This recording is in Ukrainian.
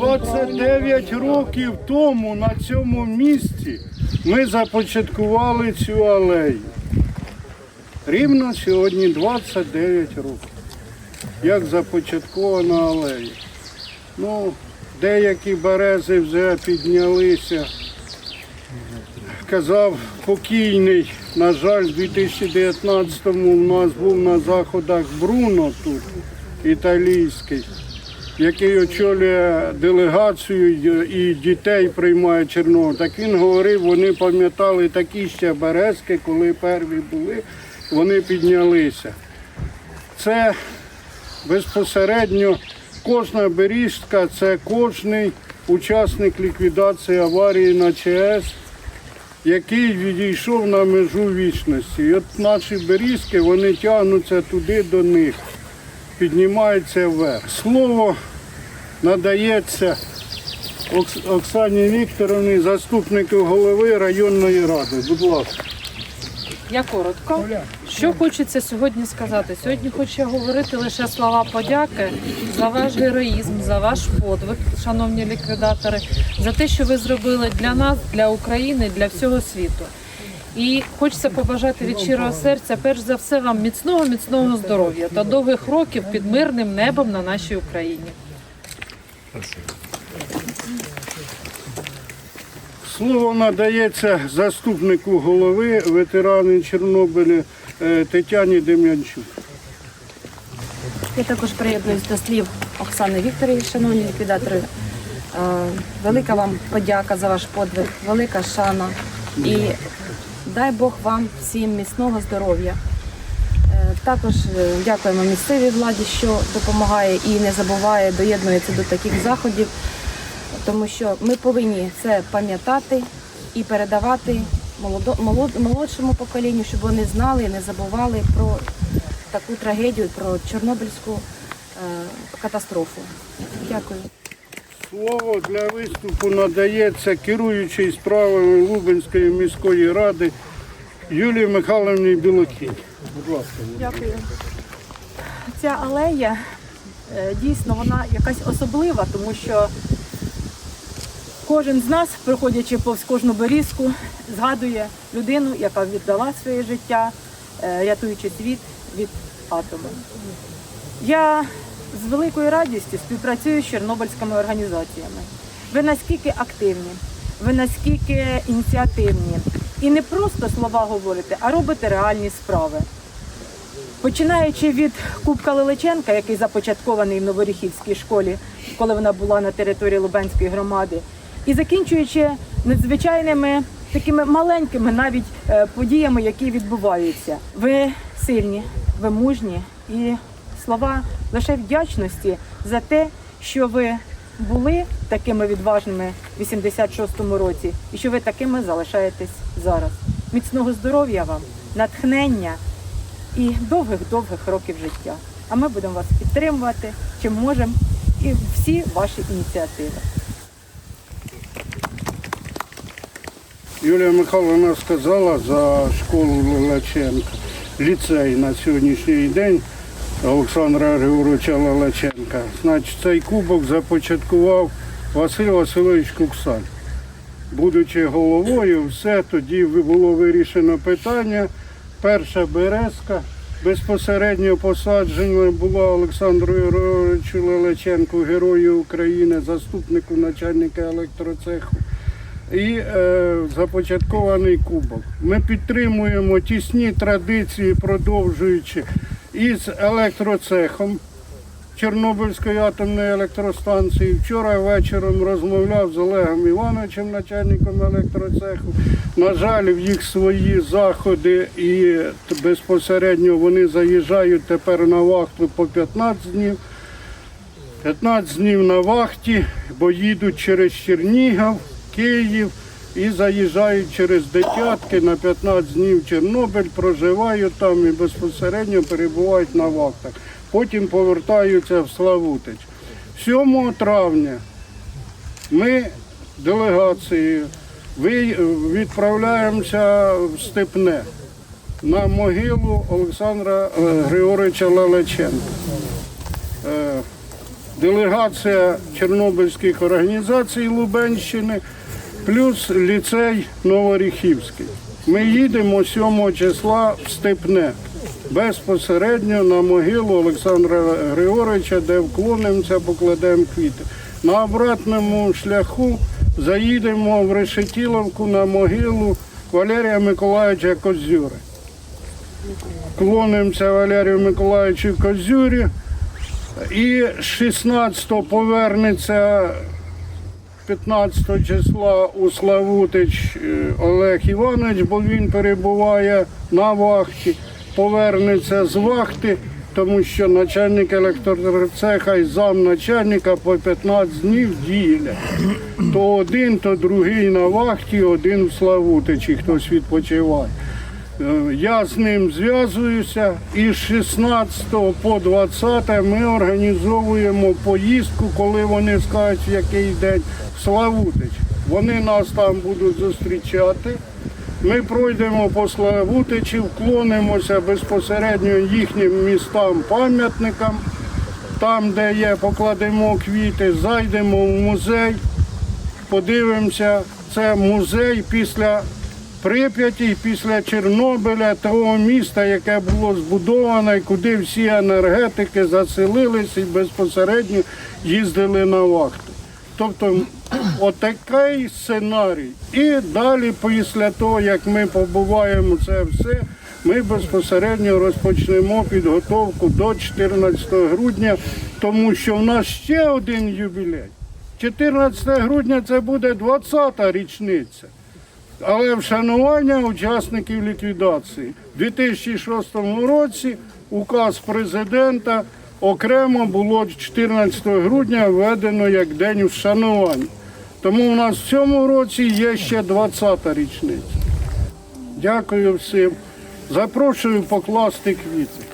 29 років тому на цьому місці ми започаткували цю алею. Рівно сьогодні 29 років. Як започаткована алея. Ну, деякі берези вже піднялися. Казав покійний, на жаль, в 2019-му у нас був на заходах Бруно тут, італійський, який очолює делегацію і дітей приймає Чорнобиль. Так він говорив, вони пам'ятали такі ще березки, коли перві були, вони піднялися. Це безпосередньо кожна берізка, це кожний учасник ліквідації аварії на ЧАЕС, який відійшов на межу вічності. І от наші берізки, вони тягнуться туди до них, піднімаються вверх. Слово надається Окс- Оксані Вікторовні, заступнику голови районної ради. Будь ласка. Я коротко. Що хочеться сьогодні сказати? Сьогодні хочу говорити лише слова подяки за ваш героїзм, за ваш подвиг, шановні ліквідатори, за те, що ви зробили для нас, для України, для всього світу. І хочеться побажати від щирого серця, перш за все, вам міцного, міцного здоров'я та довгих років під мирним небом на нашій Україні. Слово надається заступнику голови ветерани Чорнобиля е, Тетяні Дем'янчук. Я також приєднуюсь до слів Оксани Вікторівни, шановні ліквідатори. Е, Велика вам подяка за ваш подвиг, велика шана і дай Бог вам всім міцного здоров'я. Також е, дякуємо місцевій владі, що допомагає і не забуває, доєднується до таких заходів, тому що ми повинні це пам'ятати і передавати молодшому поколінню, щоб вони знали і не забували про таку трагедію, про Чорнобильську е, катастрофу. Дякую. Слово для виступу надається керуючій справами Лубенської міської ради Юлії Михайловні Білокінь. Будь ласка. Дякую. Ця алея е, дійсно вона якась особлива, тому що кожен з нас, проходячи повз кожну берізку, згадує людину, яка віддала своє життя, е, рятуючи світ від атому. Я з великою радістю співпрацюю з чорнобильськими організаціями. Ви наскільки активні, ви наскільки ініціативні. І не просто слова говорите, а робите реальні справи. Починаючи від Кубка Лелеченка, який започаткований в Новоріхівській школі, коли вона була на території Лубенської громади, і закінчуючи надзвичайними такими маленькими навіть е, подіями, які відбуваються. Ви сильні, ви мужні і слова лише вдячності за те, що ви були такими відважними в 86-му році, і що ви такими залишаєтесь зараз. Міцного здоров'я вам, натхнення і довгих-довгих років життя. А ми будемо вас підтримувати, чим можемо, і всі ваші ініціативи. Юлія Михайловна сказала за школу Лелеченка, ліцей на сьогоднішній день Олександра Григоровича Лелеченка. Значить, цей кубок започаткував Василь Васильович Куксаль. Будучи головою, все тоді було вирішено питання. Перша березка безпосередньо посаджена була Олександру Григоровичу Лелеченку, Герою України, заступнику начальника електроцеху і е, започаткований кубок. Ми підтримуємо тісні традиції, продовжуючи із електроцехом Чорнобильської атомної електростанції. Вчора вечором розмовляв з Олегом Івановичем, начальником електроцеху. На жаль, в їх свої заходи і безпосередньо вони заїжджають тепер на вахту по 15 днів. 15 днів на вахті, бо їдуть через Чернігів, Київ і заїжджають через Дитятки на 15 днів в Чорнобиль, проживають там і безпосередньо перебувають на вахтах. Потім повертаються в Славутич. 7 травня ми делегацією відправляємося в Степне на могилу Олександра е, Григоровича Лелеченка. Е, делегація Чорнобильських організацій Лубенщини, плюс ліцей Новоріхівський. Ми їдемо 7 числа в Степне безпосередньо на могилу Олександра Григоровича, де вклонимося, покладемо квіти. На обратному шляху заїдемо в Решетіловку на могилу Валерія Миколаївича Козюри. Клонимося Валерію Миколаївичу Козюрі. І 16-го повернеться 15 числа у Славутич е, Олег Іванович, бо він перебуває на вахті, повернеться з вахти, тому що начальник електроцеха і замначальника по 15 днів ділять. То один, то другий на вахті, один в Славутичі, хтось відпочиває. Е, Я з ним зв'язуюся і з 16 по 20 ми організовуємо поїздку, коли вони скажуть, в який день в Славутич. Вони нас там будуть зустрічати. Ми пройдемо по Славутичі, вклонимося безпосередньо їхнім містам, пам'ятникам, там, де є, покладемо квіти, зайдемо в музей, подивимося. Це музей після Прип'яті, після Чорнобиля, того міста, яке було збудоване, і куди всі енергетики заселилися і безпосередньо їздили на вахту. Тобто отакий сценарій. І далі, після того, як ми побуваємо це все, ми безпосередньо розпочнемо підготовку до 14 грудня, тому що в нас ще один ювілей. 14 грудня це буде 20-та річниця. Але вшанування учасників ліквідації. У 2006 році указ президента окремо було 14 грудня введено як день вшанування. Тому у нас в цьому році є ще 20-та річниця. Дякую всім. Запрошую покласти квіти.